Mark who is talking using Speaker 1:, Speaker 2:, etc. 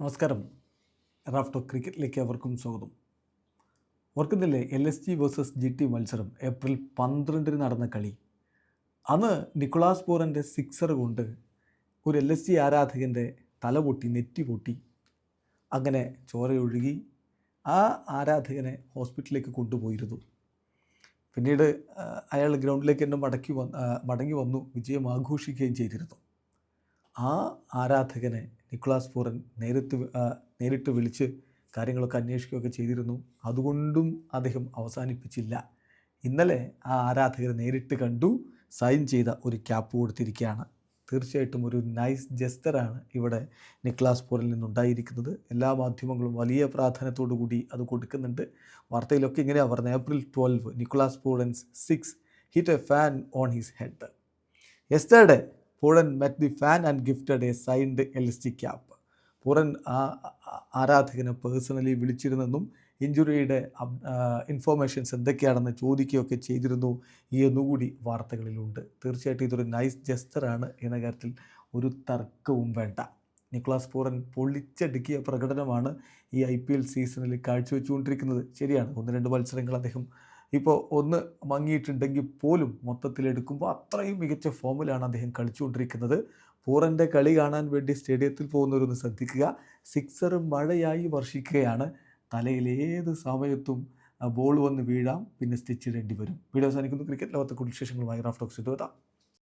Speaker 1: നമസ്കാരം. റാഫ്റ്റോ ക്രിക്കറ്റിലേക്ക് അവർക്കും സ്വാഗതം. ഓർക്കുന്നില്ലേ L S G versus G T മത്സരം ഏപ്രിൽ പന്ത്രണ്ടിന് നടന്ന കളി. അന്ന് നിക്കോളാസ് പോറന്റെ സിക്സർ കൊണ്ട് ഒരു എൽ എസ് ജി ആരാധകന്റെ തല പൊട്ടി നെറ്റി പൊട്ടി. അങ്ങനെ ചോരയൊഴുകി ആ ആരാധകനെ ഹോസ്പിറ്റലിലേക്ക് കൊണ്ടുപോയിരുന്നു. പിന്നീട് അയാൾ ഗ്രൗണ്ടിലേക്ക് തന്നെ മടക്കി വന്ന് മടങ്ങി വന്നു വിജയം ആഘോഷിക്കുകയും ചെയ്തിരുന്നു. ആ ആരാധകനെ നിക്കുളാസ് പൂറൻ നേരിട്ട് നേരിട്ട് വിളിച്ച് കാര്യങ്ങളൊക്കെ അന്വേഷിക്കുകയൊക്കെ ചെയ്തിരുന്നു. അതുകൊണ്ടും അദ്ദേഹം അവസാനിപ്പിച്ചില്ല. ഇന്നലെ ആ ആരാധകരെ നേരിട്ട് കണ്ടു സൈൻ ചെയ്ത ഒരു ക്യാപ്പ് കൊടുത്തിരിക്കുകയാണ്. തീർച്ചയായിട്ടും ഒരു നൈസ് ജസ്റ്ററാണ് ഇവിടെ നിക്ലാസ് പോറിൽ നിന്നുണ്ടായിരിക്കുന്നത്. എല്ലാ മാധ്യമങ്ങളും വലിയ പ്രാധാന്യത്തോടു കൂടി അത് കൊടുക്കുന്നുണ്ട്. വാർത്തയിലൊക്കെ ഇങ്ങനെയാണ് പറഞ്ഞത് April twelve Nicholas Pooran's six hit a fan on his head yesterday Pooran met the fan and gifted a signed L S G cap Pooran ആ ആരാധകനെ പേഴ്സണലി വിളിച്ചിരുന്നെന്നും ഇഞ്ചുറിയുടെ ഇൻഫോർമേഷൻസ് എന്തൊക്കെയാണെന്ന് ചോദിക്കുകയൊക്കെ ചെയ്തിരുന്നു. ഈ എന്നുകൂടി വാർത്തകളിലുണ്ട്. തീർച്ചയായിട്ടും ഇതൊരു നൈസ് ജസ്റ്ററാണ് എന്ന കാര്യത്തിൽ ഒരു തർക്കവും വേണ്ട. നിക്ലാസ് പൂറൻ പൊളിച്ചടുക്കിയ പ്രകടനമാണ് ഈ ഐ പി എൽ സീസണിൽ കാഴ്ചവെച്ചുകൊണ്ടിരിക്കുന്നത്. ശരിയാണ് ഒന്ന് രണ്ട് മത്സരങ്ങൾ അദ്ദേഹം ഇപ്പോൾ ഒന്ന് മങ്ങിയിട്ടുണ്ടെങ്കിൽ പോലും മൊത്തത്തിലെടുക്കുമ്പോൾ അത്രയും മികച്ച ഫോമിലാണ് അദ്ദേഹം കളിച്ചുകൊണ്ടിരിക്കുന്നത്. പൂറന്റെ കളി കാണാൻ വേണ്ടി സ്റ്റേഡിയത്തിൽ പോകുന്നവരൊന്ന് ശ്രദ്ധിക്കുക. സിക്സർ മഴയായി വർഷിക്കുകയാണ്. തലയിൽ ഏത് സമയത്തും ബോൾ വന്ന് വീഴാം. പിന്നെ സ്റ്റിച്ച് ഇടേണ്ടി വരും. വീഡിയോ അവസാനിക്കുന്നു. ക്രിക്കറ്റ് ലോകത്തെ കൂടുതൽ വിശേഷങ്ങളുമായി ടോക്സ് എത്താം